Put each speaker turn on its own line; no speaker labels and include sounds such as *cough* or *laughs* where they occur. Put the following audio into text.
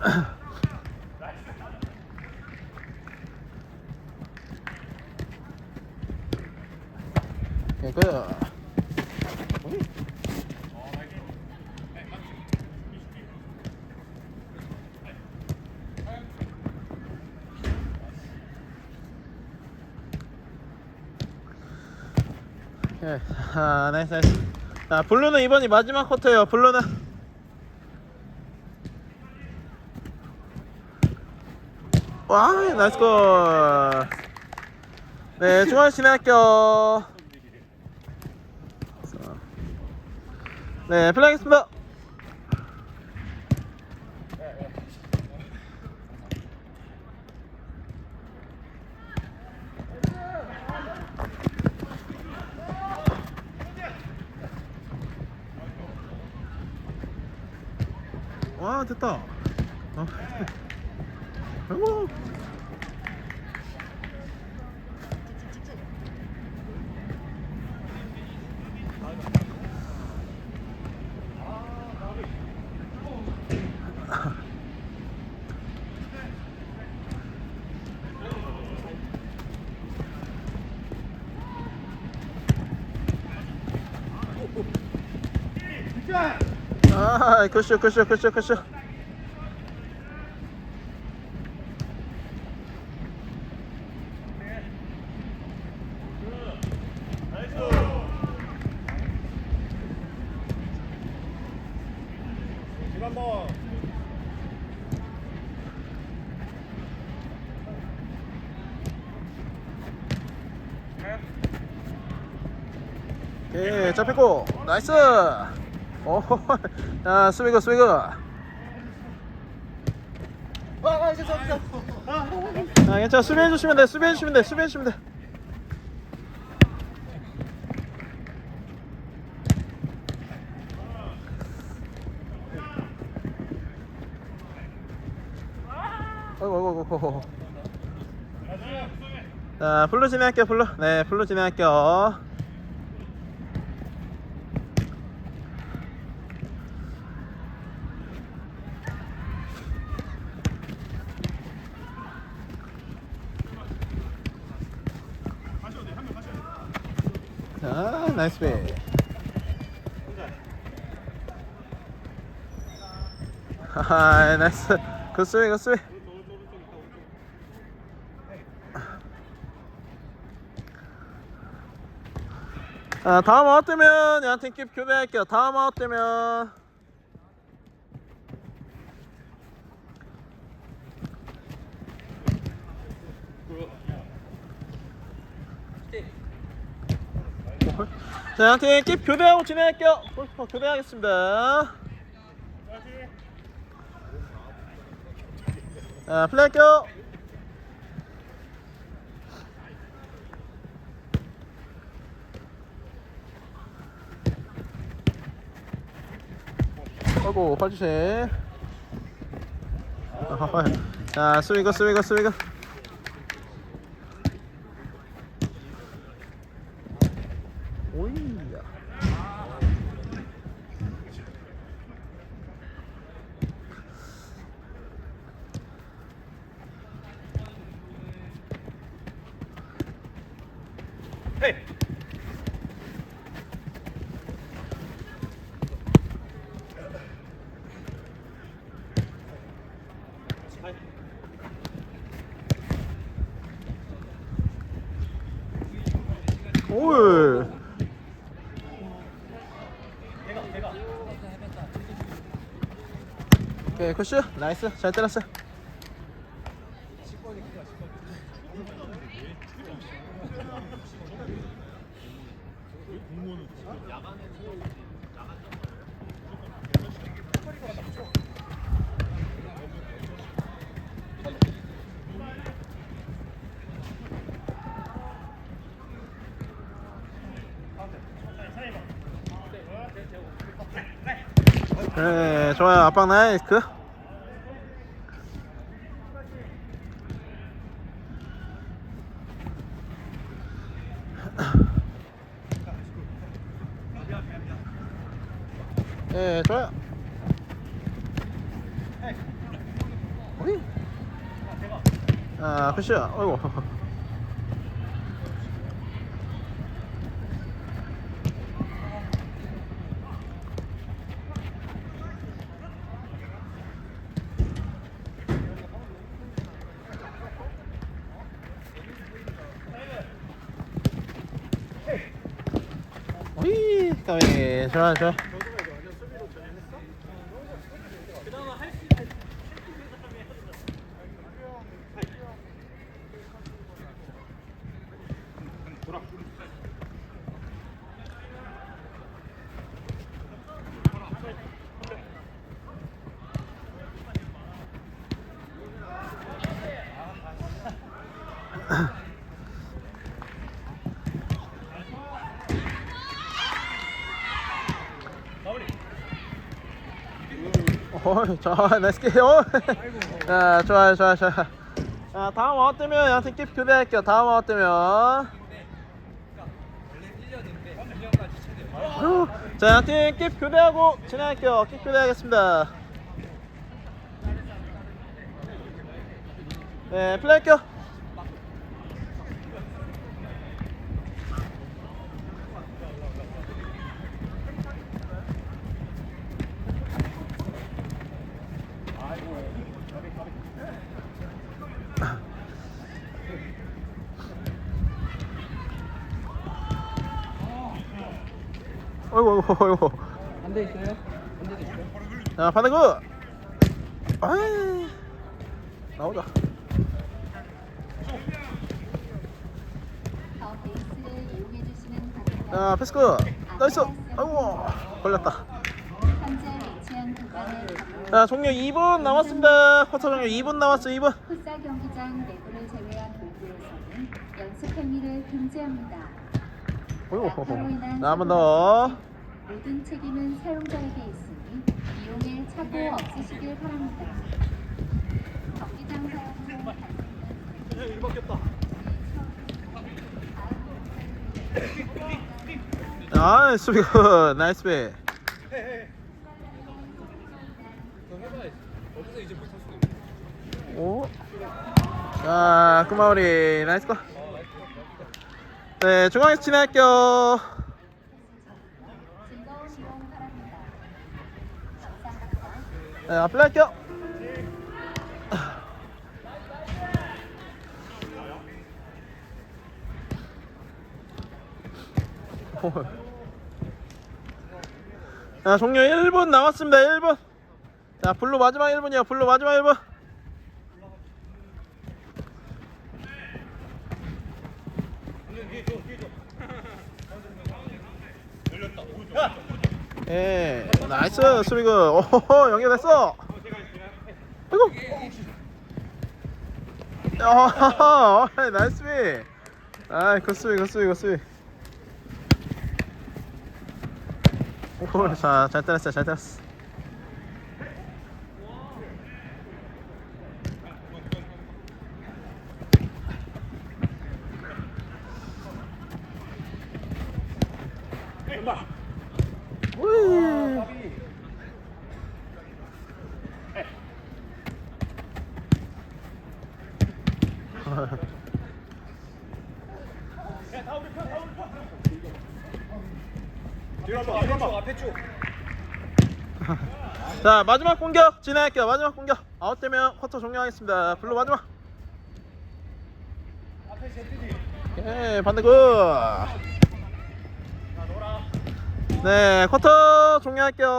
끝 오케이 아 나이스 나이스 자 블루는 이번이 마지막 쿼터예요. 블루는 와 나이스 골네 중앙 진행할게요. 자, 네 플레이하겠습니다. 와 됐다. 어. 아이고 아 굿쇼
지금 한번
오케이 잡혔고. 나이스. 오야 *laughs* 스위그 스위그.
아 죄송합니다
아 괜찮아. 수비해 주시면 돼 수비해 주시면 돼 수비해 주시면 돼 어이구 어이구 어이구 자 블루 진행할게요 블루 네 블루 진행할게요. 자 나이스 베이 하하 *laughs* 나이스. 굿스윙 굿스윙 아, 다음 아웃 되면 얘한테 킵 교대할게요. 다음 아웃 되면 자, 얘한테 킵 교대하고 진행할게요. 골키퍼 교대하겠습니다. 자, 플레이할게요. 아이고 발주심 자 스위거 스위거 스위거. 오이야 오이 오케이 컷슈 나이스. 잘 때렸어 네 좋아요 압박 나이스 네 좋아요 어이. 아, 푸시야. 어이구. 어이, 까비. 좋아, 좋아. 게임. 어. 자, 좋아, 좋아, 좋아. 자, 다음 아웃 되면 양팀 킵 교대할게요. 다음 되면. 후. 자, 양팀 킵 교대하고 진행할게요. 킵 교대하겠습니다. 네, 플레이할게요. 어이구, 어이구, 어이구.
반대 있어요? 반대도 있어요?
자, 반대구. 아이, 나오자.
더 베이스를 이용해 주시는 방법.
자, 패스크. 나이스. 아이고, 걸렸다.
현재 위치한 구간을 가고
자, 종료 2분 남았습니다. 쿼터 종료 2분 남았어, 2분.
풋살 경기장 내부를 제외한 도구에서는 연습 행위를 금지합니다.
번 더.
모든 책임은 사용자에게 있으니 이용에 착오 없으시길 바랍니다. 경기장 사용 후.
아, 수비 굿. 나이스 비.
이제 못할 수도 있고.
오. 자, 끝마무리. 나이스 거. 네, 중앙에서 진행할게요. 네, 앞에 할게요. 홀. 자, 종료 1분 남았습니다. 1분. 자, 블루 마지막 1분이요. 블루 마지막 1분. 예, 나이스 수비그. 오호호 연결됐어. 아이고. 어, 나이스 비. 아, 굿수비, 굿수비, 굿수비. 오, 자, 잘 때렸어, 잘 때렸어. 우이. 자 마지막 공격 진행할게요. 마지막 공격. 아웃 되면 쿼터 종료하겠습니다. 블루 마지막.
제트디.
오케이 반대 굿 네 쿼터 종료할게요